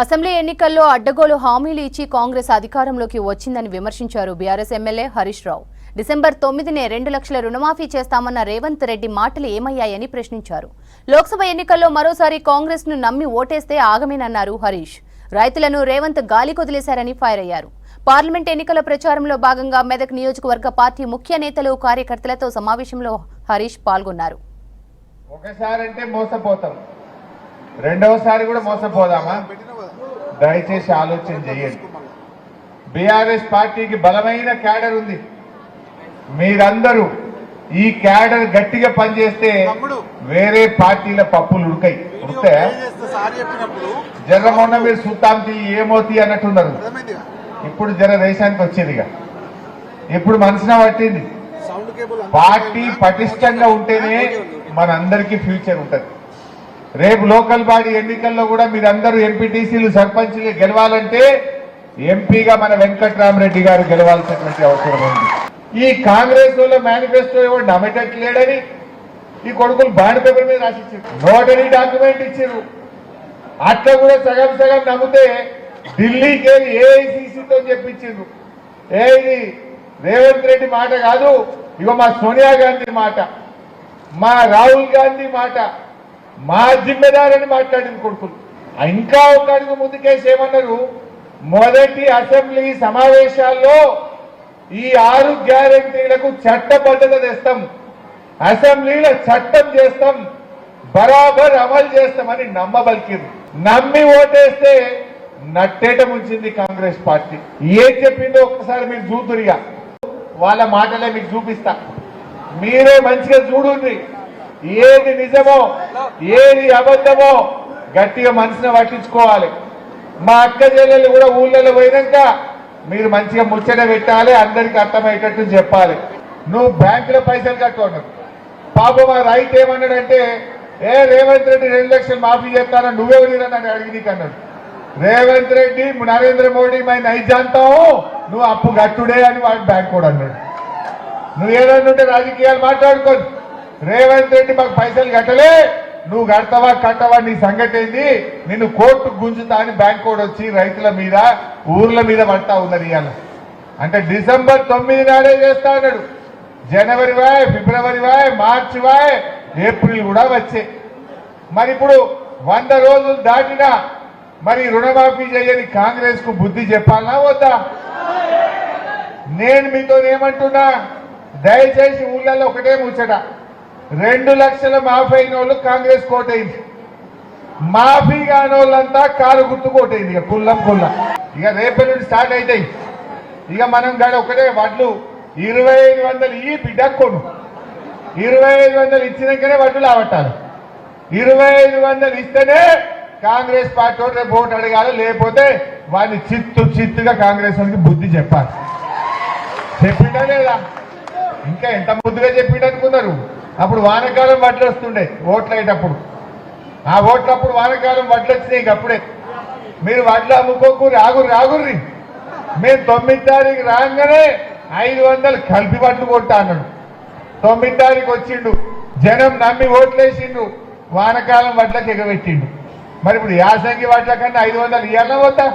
Assembly ఎన్నికల్లో అడ్డగోలు హామీలు ఇచ్చి కాంగ్రెస్ అధికారంలోకి వచ్చిందని విమర్శించారు BRS MLA Harish Rao. December తొమ్మిదినే రెండు లక్షల రుణమాఫీ చేస్తామన్న రేవంత్ రెడ్డి మాటలు ఏమయ్యాయని ప్రశ్నించారు. లోక్సభ ఎన్నికల్లో మరోసారి కాంగ్రెస్ను నమ్మి ఓటేస్తే ఆగమేనన్నారు హరీష్. రైతులను రేవంత్ గాలి కొదిలేశారని ఫైర్ అయ్యారు. పార్లమెంట్ ఎన్నికల ప్రచారంలో భాగంగా మెదక్ నియోజకవర్గ పార్టీ ముఖ్య నేతలు కార్యకర్తలతో సమావేశంలో హరీష్ పాల్గొన్నారు. ఒకసారి అంటే మోసపోతాం. రెండవసారి కూడా మోసపోదామా? దయచేసి ఆలోచన చేయండి. బీఆర్ఎస్ పార్టీకి బలమైన క్యాడర్ ఉంది. మీరందరూ ఈ క్యాడర్ గట్టిగా పనిచేస్తే వేరే పార్టీల పప్పులు ఉడకాయి. ఉడితే జర్ర మొన్న మీరు సుత్తాంతి ఏమోతి అన్నట్టున్నారు. ఇప్పుడు జర దేశానికి వచ్చేదిగా. ఇప్పుడు మనసున పట్టింది. పార్టీ పటిష్టంగా ఉంటేనే మనందరికీ ఫ్యూచర్ ఉంటది. రేపు లోకల్ బాడీ ఎన్నికల్లో కూడా మీరందరూ ఎంపీటీసీలు సర్పంచ్లు గెలవాలంటే ఎంపీగా మన వెంకట్రామరెడ్డి గారు గెలవాల్సినటువంటి అవసరం ఉంది. ఈ కాంగ్రెస్ వాళ్ళ మేనిఫెస్టో ఎవరు నమ్మేటట్లేడని ఈ కొడుకులు బాండ్ పేపర్ మీద రాసిచ్చారు. నోటరీ డాక్యుమెంట్ ఇచ్చారు. అట్లా కూడా సగం సగం నమ్మితే ఢిల్లీకి వెళ్ళి ఏఐసిసితో చెప్పించిండ్రు ఏ రేవంత్ రెడ్డి మాట కాదు ఇగో మా సోనియా గాంధీ మాట మా రాహుల్ గాంధీ మాట. మా జిమ్మెదారని మాట్లాడింది కొడుకులు. ఇంకా ఒక అడుగు ముందుకేసి ఏమన్నారు? మొదటి అసెంబ్లీ సమావేశాల్లో ఈ ఆరు గ్యారంటీలకు చట్టబద్ధత తెస్తాం. అసెంబ్లీలో చట్టం చేస్తాం. బరాబర్ అమలు చేస్తామని నమ్మబలికింది. నమ్మి ఓటేస్తే నట్టేట ముంచింది కాంగ్రెస్ పార్టీ. ఏం చెప్పిందో ఒక్కసారి మీరు చూతురిగా వాళ్ళ మాటలే మీకు చూపిస్తా. మీరే మంచిగా చూడుండ్రి. ఏది నిజమో ఏది అబద్ధమో గట్టిగా మనసును పట్టించుకోవాలి. మా అక్క చెల్లెలు కూడా ఊళ్ళలో పోయినాక మీరు మంచిగా ముచ్చట పెట్టాలి అందరికి అర్థమయ్యేటట్టు చెప్పాలి. నువ్వు బ్యాంకులో పైసలు కట్టుకున్నావు పాపం ఆ రైట్ ఏమన్నాడంటే ఏ రేవంత్ రెడ్డి రెండు లక్షలు మాఫీ చేస్తానని నువ్వెవరిరా నన్ను అడిగి నీకు అన్నాడు రేవంత్ రెడ్డి నరేంద్ర మోడీ మై నైజాంతావు నువ్వు అప్పు గట్టుడే అని వాడు బ్యాంక్ కూడా అన్నాడు. నువ్వు ఏదన్నా ఉంటే రాజకీయాలు మాట్లాడుకోదు రేవంత్ రెడ్డి మాకు పైసలు కట్టలే. నువ్వు కడతావా కట్టవా నీ సంగతి ఏంది? నిన్ను కోర్టు గుంజుతా అని బ్యాంక్ కూడా వచ్చి రైతుల మీద ఊర్ల మీద పడతా ఉందని ఇవాళ. అంటే డిసెంబర్ తొమ్మిది నాడే చేస్తా అన్నాడు. జనవరి వాయ్ ఫిబ్రవరి వాయ్ మార్చి వాయ్ ఏప్రిల్ కూడా వచ్చే. మరి ఇప్పుడు వంద రోజులు దాటినా మరి రుణమాఫీ చేయని కాంగ్రెస్కు బుద్ధి చెప్పాలా వద్దా? నేను మీతో ఏమంటున్నా దయచేసి ఊళ్ళల్లో ఒకటే ముచ్చట. రెండు లక్షల మాఫీ అయిన వాళ్ళు కాంగ్రెస్ కోటైంది. మాఫీ కాని వాళ్ళంతా కారు గుర్తు కోటైంది ఇక కుల్లం కుల్లం. ఇక రేపటి నుండి స్టార్ట్ అవుతాయి ఇక మనం గడ ఒకటే వడ్లు ఇరవై ఐదు వందలు ఈ బిడ్డక్కును ఇరవై ఐదు వందలు ఇచ్చినాకనే వడ్లు లావట్టాలి ఇరవై ఐదు వందలు ఇస్తేనే కాంగ్రెస్ పార్టీ రేపు ఓటు అడగాలి లేకపోతే వాడిని చిత్తు చిత్తుగా కాంగ్రెస్ వాళ్ళకి బుద్ధి చెప్పాలి. చెప్పిండా లేదా? ఇంకా ఎంత ముద్దుగా చెప్పిండనుకున్నారు అప్పుడు వానకాలం వడ్లు వస్తుండే ఓట్లు అయ్యేటప్పుడు ఆ ఓట్లప్పుడు వానకాలం వడ్లు వచ్చినాయి అప్పుడే. మీరు వడ్లు అమ్ముకోకు రాగురు రాగుర్రి. మేము తొమ్మిది తారీఖు రాగానే ఐదు వందలు కలిపి వడ్లు కొట్టా అన్నాడు. తొమ్మిది తారీఖు వచ్చిండు జనం నమ్మి ఓట్లేసిండు వానకాలం వడ్లకు ఎగబెట్టిండు. మరి ఇప్పుడు యాసంగి వడ్ల కన్నా ఐదు వందలు ఇవ్వాలన్నా పోతా